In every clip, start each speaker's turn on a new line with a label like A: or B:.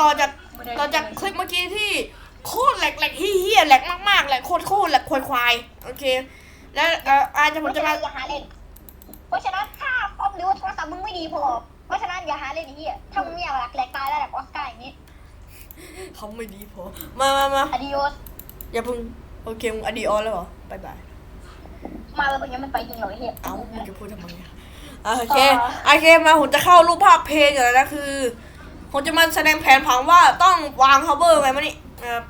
A: ต่อจากต่อจากคลิปเมื่อกี้ที่โคตรแหลกแหลกเฮี้ยๆแหลกมากๆแหลกโคตรโคตรแหลกควายควายๆโอเค แล้วเอ่ออาจจะผมจะมา
B: อย่าหาเล่น เพราะฉะนั้นถ้าคอมหรือว่าโทรศัพท์มึงไม่ดีพอ เพราะฉะนั้นอย่าหาเล่นไอ้เหี้ยถ้ามึงไม่อยากหลักแหลกตายแล้วแบบออสการ์อย่างนี้
A: เขาไม่ดีพอ มามามา
B: อดิโอส
A: อย่าเพิ่งโอเคมึงอดีออนแล้วเหรอบายบาย
B: มาเลยเป็นยังมันไปจริงเหรอไอ้เหี้ย
A: เอ้ามึงจะพูดทำไมอะอะโอเคโอเคมาผมจะเข้ารูปภาพเพลงก่อนแล้วนะคือ ผมจะมาแสดงแผนผังว่าต้องวาง cover ไงมานี่เอ่อ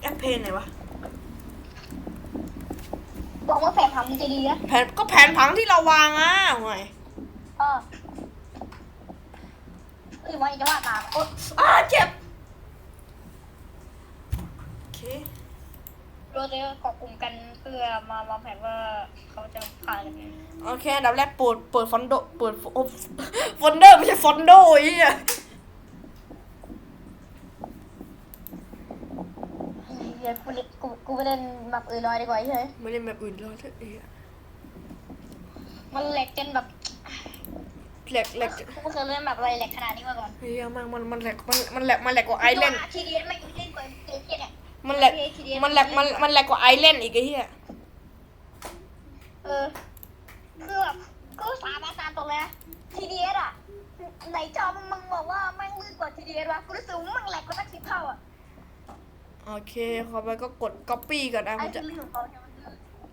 A: แอปเพลงไหนวะ
B: บอกว่าแผนผังมึงจะดีนะ
A: แผนก็แผนผังที่เราวางอะห่วย
B: เออคือมันจะว่าตามโอ๊ย
A: อ้าเจ็บโอเค
B: เราจะเกาะกลุ่มกันเพื่อมาวางแผนว่าเขาจะผ่านยังไง
A: โอเคอันดับแรกเปิดเปิดฟอนโดเปิดโอ้ฟอนเดอร์ไม่ใช่ฟอนโดไอ้เหี้ย
B: เดี๋ยวกูเล่นกูกูไปเล่นแบบอื่นลอยดีกว่าใช่ไหม
A: ไม่ได้แบบอื่นเลยเถอะไอ้เหี้ย
B: มันแหลกจนแบบ
A: แหลกแหลก
B: กูไม่เคยเล่นแบบอะไรแหลกขนาดนี้มาก่อน
A: เฮียมันมันมันแหลกมันมันแหลกมันแหลกกว่าไอแลนด์
B: ทีเดียไม่เล่นกว่าเกมเนี่ย
A: มันแหลกมันแหลกมันมันแหลกกว่าไอแลนด์อีกไอ้เหี้ย
B: เออคือแบบกูสาบานตามตรงเลยนะทีเดียอะไหนจอมึงมึงบอกว่าแม่งมืดกว่าทีเดียวะกูรู้สึกว่ามันแหลกกว่าตั้งสิบเท่าอะ
A: โอเคขอไปก็กด copy ก่อนนะ
B: ไอ้
A: ผมจะ
B: คือเรื่องของเขาใช่ไหม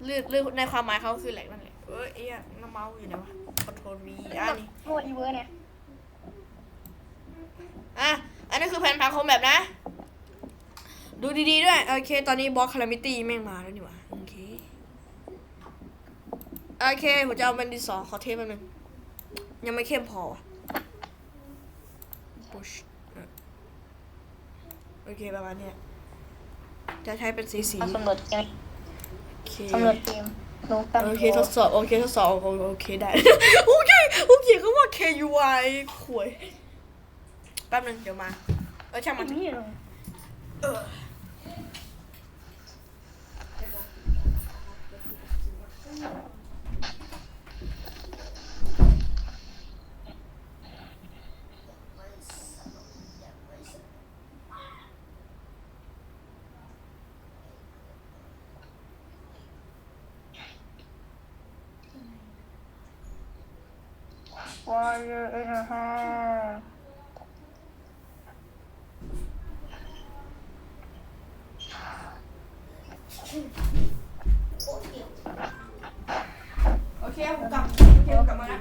A: เลือกเลือกในความหมายเขาคือแหลกนั่นแหละเอ้ยไอ้เหี้ยน้ำเมาส์อยู่ไหนวะคอนโทรลวีอะนี่
B: โมดีเวอร์เนี่ย
A: อะ อันนี้คือแผนผังของแบบนะ ดูดีๆด้วย โอเค ตอนนี้บอสคารามิตี้แม่งมาแล้วนี่หว่า โอเค โอเค ผมจะเอาเป็นดินสอขอเทปแป๊บนึง ยังไม่เข้มพอว่ะ push อะโอเค ประมาณเนี้ย จะใช้เป็นสีสี
B: เอาสำรวจเกม
A: โอเค
B: สำรวจเกมโน้ต
A: โอเคทดสอบโอเคทดสอบโอโอเคได้โอเคโอเคเขาว่า K U I ขวยแป๊บนึงเดี๋ยวมาเออช่างมัน
B: นี่เหรอ
A: เอ อ
B: ว้าวเยอะนะฮะ
A: โอเคผมกลับโอเคผมกลับมาแล้ว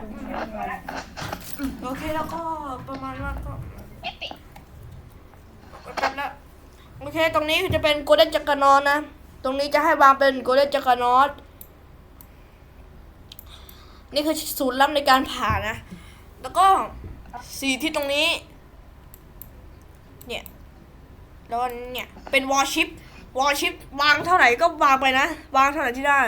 A: โอเคแล้วก็ประมาณว่าก็
B: เอฟเฟกต์
A: แป๊บแล้วโอเค ตรงนี้คือจะเป็นโกลเด้นจักรนอนนะ ตรงนี้จะให้วางเป็นโกลเด้นจักรนอต นี่คือศูนย์ลับในการผ่านะ แล้วก็สีที่ตรงนี้ เนี่ย แล้วก็เนี่ย เป็นวอลชิป วอลชิปวางเท่าไหร่ก็วางไปนะ วางเท่าไหร่ที่ได้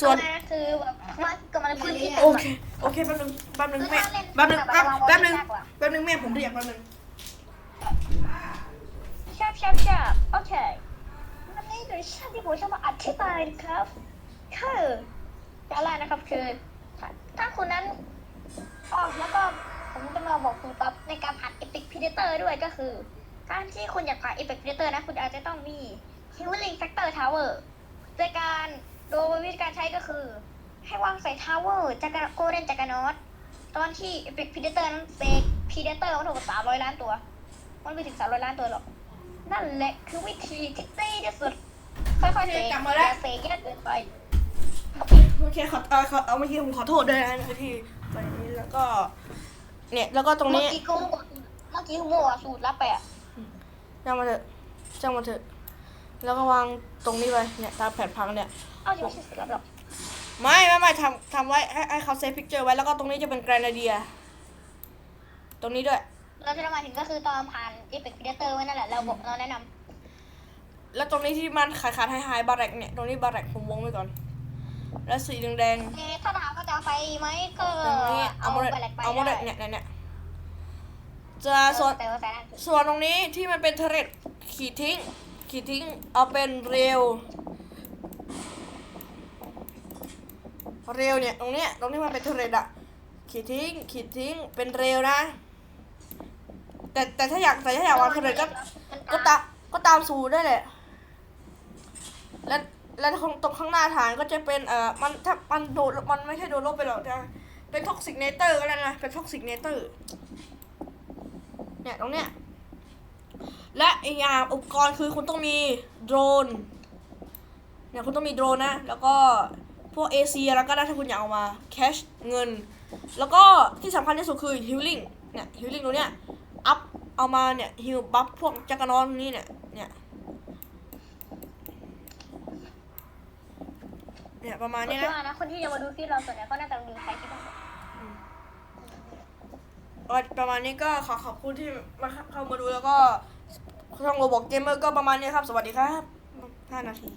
A: ส่วน
B: คือแบบมันก็มันพื้นที่
A: โอเค โอเคแป๊บนึงแป๊บนึงแม่แป๊บนึงอะแป๊บนึงแป๊บนึงแม่ผมเรียกแป๊บนึง
B: ชอบชอบชอบโอเควันนี้คือช่างที่ผมจะมาอธิบายนะครับคืออะไรนะครับคือ ถ้าคุณนั้นอ๋อแล้วก็ผมจะมาบอกคุณป๊อปในการผ่าน Epic Predator ด้วยก็คือ การที่คุณอยากผ่าน Epic Predator นะ คุณอาจจะต้องมี Healing Factor Tower โดยการโดยวิธีการใช้ก็คือ ให้วางใส่ Tower จากโกลเด้นจากรนอตตอนที่ Epic Predator นั้นเซก Predator มันถูกสามร้อยล้านตัว มันไม่ถึงสามร้อยล้านตัวหรอก นั่นแหละคือวิธีที่ดีที่สุดค่อยๆเซก
A: กลับมาแล้ว
B: อย่เซกแยกเกินไป
A: โอเคขอเออขอเอาเมื่อกี้ผมขอโทษด้วยนะที่ไปนี้แล้วก็ เนี่ยแล้วก็ตรง
B: เมื่อ
A: นี้
B: กี้กูเมื่อกี้กูมั่วสูตรลับไปอะ
A: จ้างมาเถอะจ้างมาเถอะ แล้วก็วางตรงนี้ไปเนี่ยตามแผนพังเนี่ย
B: เอ้าจะไม่ใช่สูตรลับหรอก
A: ไม่ไม่ไม่ทำทำไว้ให้ให้เขาเซฟพิกเจอร์ไว้แล้วก็ตรงนี้จะเป็นแกรนาเดีย ตรงนี้ด้วย
B: เราจะมาถึงก็คือตอนผ่าน Epic Predator ไว้นั่นแหละเราบอกเราแนะน
A: แล้วตรงนี้ที่มันขาดขาดหายหายบาร์แรกเนี่ยตรงนี้บาร์แรกผมวงไว้ก่อน แล้วสีแดงำ
B: เอ๊ะถ้าถามว่าจะเอาไปไหมก็
A: ๆตรงนี้เอา
B: เอา
A: โมเดล
B: ไปแหลกไป
A: เอาโมเดล
B: ได้
A: เนี่ยเนี่ยเนี่ยจะส่วน
B: แต่ว่าแสน
A: ส่วนตรงนี้ที่มันเป็นเทเรตขีดทิ้ง ขีดทิ้งเอาเป็นเรลเรลเนี่ยตรงเนี้ยตรงนี้มันเป็นเทเรตอะขีดทิ้ง ขีดทิ้งเป็นเรลนะ แต่แต่ถ้าอยากแต่ถ้าอยากวางเทอร์เรตก็ก็ตามก็ตามสูตรได้แหละ และและตรงตรงข้างหน้าฐานก็จะเป็นเอ่อมันถ้ามันโดนมันไม่ใช่โดนลบไปหรอกจะเป็นท็อกซิกเนเตอร์ก็แล้วนะเป็นท็อกซิกเนเตอร์เนี่ยตรงเนี้ยและอีกอย่างอุปกรณ์คือคุณต้องมีโดรนเนี่ยคุณต้องมีโดรนนะ แล้วก็พวก AC แล้วก็ได้ถ้าคุณอยากเอามาแคชเงิน แล้วก็ที่สำคัญที่สุดคือฮิลลิ่งเนี่ยฮิลลิ่งตรงเนี้ยอัพเอามาเนี่ยฮิลบัฟพวกจักรนอนนี่เนี่ยเนี่ย เนี่ยประมาณ
B: ผม
A: นี้
B: คิด
A: นะ
B: ว่านะคนที่จะมาดูที่เราส่วนใหญ่เขาน่าจะมีใครที่ต้อง
A: ก็ประมาณนี้ก็ขอขอบคุณที่มาเข้ามาดูแล้วก็ช่องโรบอกเกมเมอร์ก็ประมาณนี้ครับ สวัสดีครับ 5 นาที